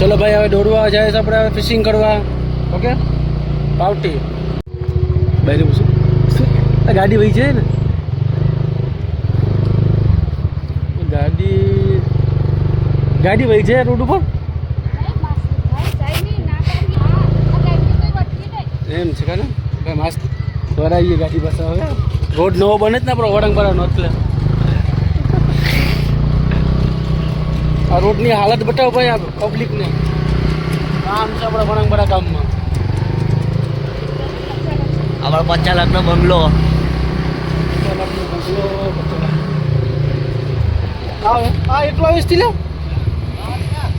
ચલો ભાઈ, હવે દોડવા જાય છે આપણે ફિશિંગ કરવા. ઓકે પાવટી. ભાઈ શું? ગાડી વહી છે ને? ગાડી ગાડી વહી છે રોડ ઉપર? એમ છે કાને ભાઈ, મસ્ત. ભરાઈએ ગાડી પાસે હવે. રોડ નવો બને જ ને આપણો વડંગપરાનો એટલે. આ રોડની હાલત બતાવો ભાઈ આ પબ્લિકને કામ છે આપણા ઘણા બધા કામમાં આપણો પચાસ લાખનો બંગલો આ આ એકલો આવીશ લે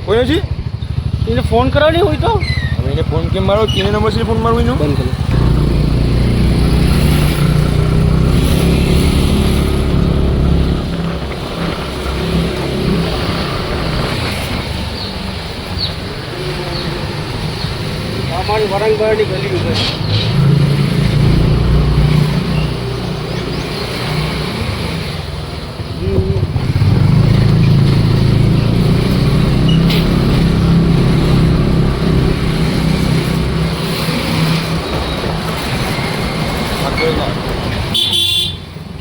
કોઈ છે એને ફોન કરાવી હોય તો. એને ફોન કેમ મારો? કેને નંબર છે ફોન મારવું એનો? બંધ કરી અમારી વરંગબરની ગલી છે હમ.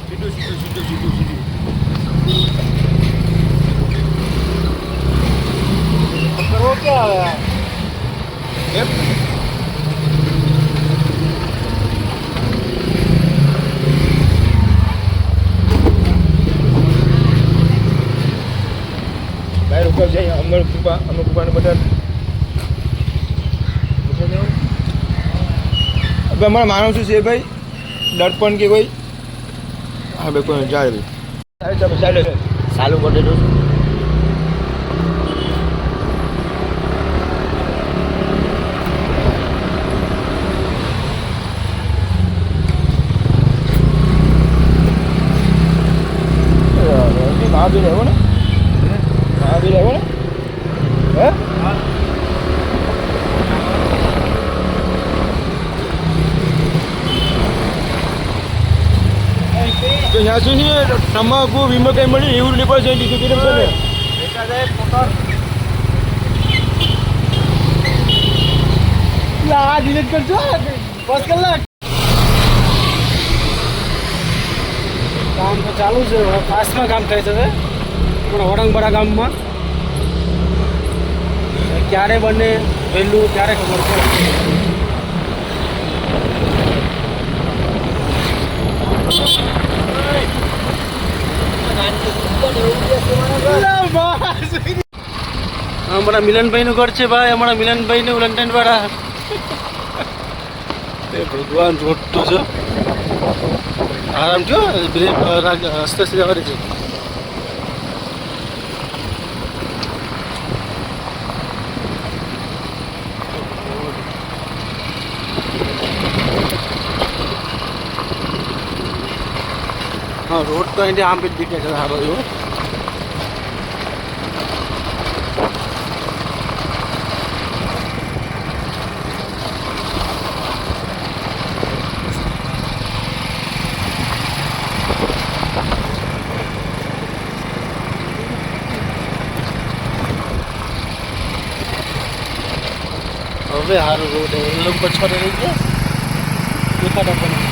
સીધું સીધું સીધું સીધું સીધું કરવો ક્યાં આવે એમ બહાર અમર કૃપા અનુકૃપાને કૃપાને બધા હવે અમારા માનવ શું છે ભાઈ? દર્પણ કે કોઈ? હા ભાઈ કોઈ જાય ભાઈ સારું કરી દીધું મહાવીર આવ્યો ને? મહાવીર આવ્યો ને? હે? તો ત્યાં સુધી તમાકુ વીમો કઈ મળી? એવું લેવા છે દીધું કે ને આ ડિલીટ કરજો પાંચ કલાક. કામ તો ચાલુ છે ફાસ્ટમાં કામ થાય છે આપણા વડંગપરા ગામમાં. ક્યારે બને વહેલું ક્યારે ખબર પડે. અમારા મિલનભાઈનું ઘર છે ભાઈ, અમારા મિલનભાઈનું લંડન વાળા ભગવાન રોડ તો છે. આરામ બ્રેક હસ્તે હસ્તે જવાની છે. હા રોડ તો અહીંથી આમ જ દેખાય છે સારો એવો હવે સારું રોડ એ લોકો પછવાડે રહી ગયા દેખાતા પાણી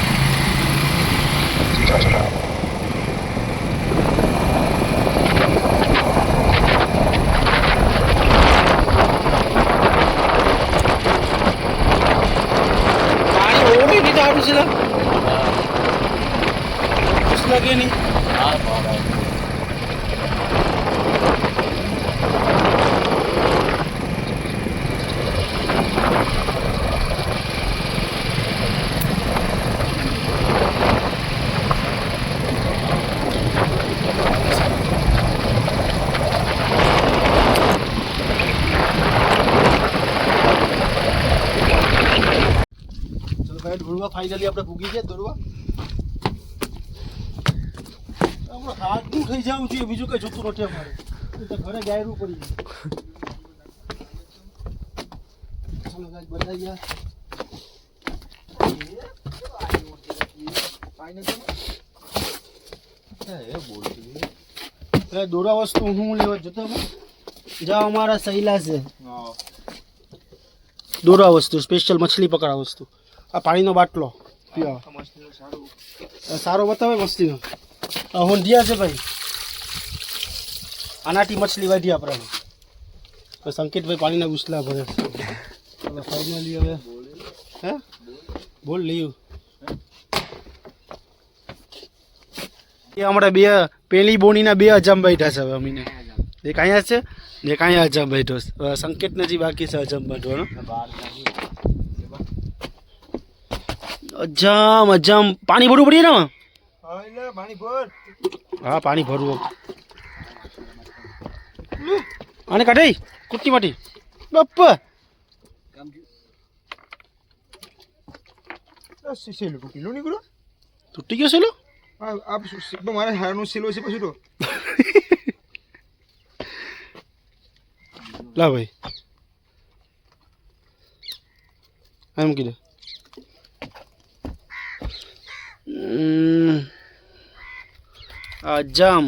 ઓળે નહીં સારું છે લા. કશું લાગે નહીં હા બરાબર ચલો ભાઈ દોડવા ફાઇનલી આપણે ભૂગી છે દોડવા આપણો હાથ શું થઈ જવું જોઈએ બીજું કઈ જોતું નથી અમારે. તો ઘરે ગાયરું પડી જાય ચલો ગાય બદલાઈ ગયા. દોરા વસ્તુ હું લેવા જતો જા અમારા સહેલા છે. દોરા વસ્તુ સ્પેશિયલ મછલી પકડા વસ્તુ. આ પાણીનો બાટલો. પીવા સારો. બતાવે મસ્તીનો આ હોંધિયા છે ભાઈ. આનાથી મછલી વાઢી આપણે. સંકેતભાઈ પાણીના ગુસલા ભરે હવે હવે, હે? બોલ લીયું. એ હમણાં બે, પેલી બોનીના બે અજામ બેઠા છે હવે અમીને. એક અહીંયા છે? એક અહીંયા અજામ બેઠો છે. સંકેત નથી બાકી છે અજામ બેઠવાનો અજામ અજામ પાણી ભરવું પડીએ ને? હા પાણી ભર. હા પાણી ભરવું આને કાઢે કુટી માટી. બાપ્પા. સેલું ટૂંકી નીકળો તૂટી ગયો છે લો આ આ શું- મારા હારનો સેલો છે પછી તો. લા ભાઈ. એમ કીધું અજામ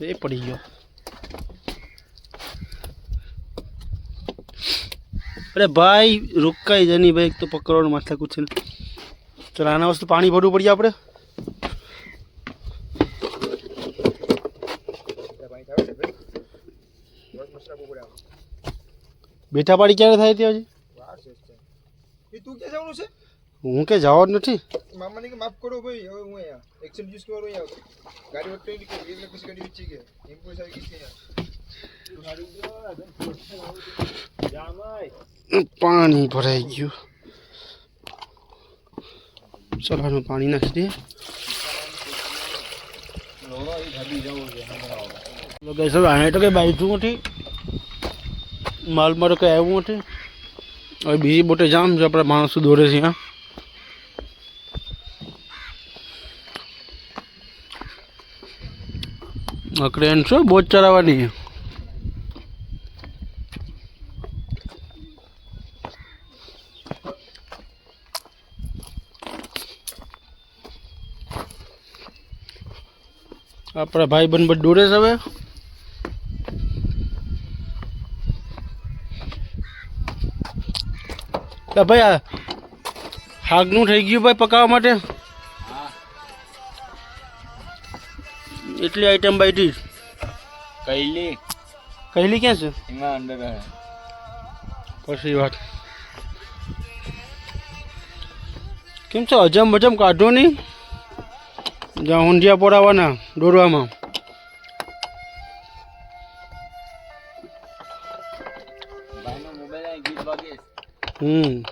એ પડી ગયો અરે ભાઈ, રોકાઈ જની ભાઈ તો પકડવાનું માથા કૂછે ચાલ, આના વસ્તુ પાણી ભરવું પડીએ આપણે. છે પડ્યા બેઠા પાડી ક્યારે થાય ત્યાં હજી? છે તું ક્યાં જવાનું છે? હું કે જવા જ નથી? મામાને કે માફ કરો ભાઈ હવે હું અહીંયા. એક્શન યુઝ કરો અહીંયા ગાડી વટતો નીકળી એટલે પછી ગાડી વેચી ગયા. એમ કોઈ ગઈ છે પાણી ભરાઈ ગયું. ચલાનું પાણી નાખી દે. આને તો કંઈ બાજુ નથી. માલમાં તો કંઈ આવ્યું નથી. હવે બીજી બોટે જામ છે આપણા માણસો દોરે છે અહીંયા અકડેન છો બોટ ચલાવવાની આપણા ભાઈ બંધ બધું દોડે છે હવે? ભાઈ, આ હાગનું થઈ ગયું ભાઈ પકાવવા માટે. એટલી આઈટમ બાઈટી કઈલી કહેલી ક્યાં છે? એમાં અંદર પછી વાત. કેમ છો? અજમ બજમ કાઢો નહીં? જ્યાં ઊંધિયા પોડાવવાના દોરવામાં. હમ.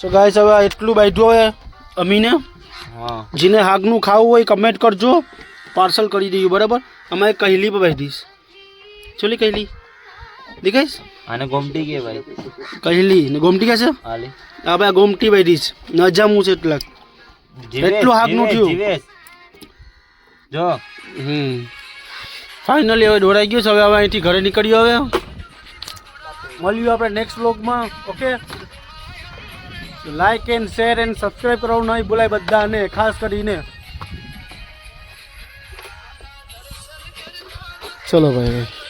તો ગાઈસ હવે એટલું બાંધ્યું હવે અમીને. હા. જેને હાગનું ખાવું હોય કમેન્ટ કરજો. પાર્સલ કરી દઈએ બરાબર? અમે કહેલી પર બાંધીશ. ચોલી કહેલી? દેખાઈશ? આને ગોમટી કે ભાઈ? કહેલી. ને ગોમટી ક્યાં છે? ગોમટી ભાઈ ગોમટી બાંધીશ. નજામું છે એટલા એટલું હાગનું થયું. જો. હમ. ફાઇનલી હવે દોડાઈ ગયું છે. હવે હવે અહીંથી ઘરે નીકળ્યો હવે. મળ્યું આપણે નેક્સ્ટ વ્લોગમાં okay like and share and subscribe કરવાનું નહીં બોલાય બધાને, ખાસ કરીને. ચલો ભાઈ.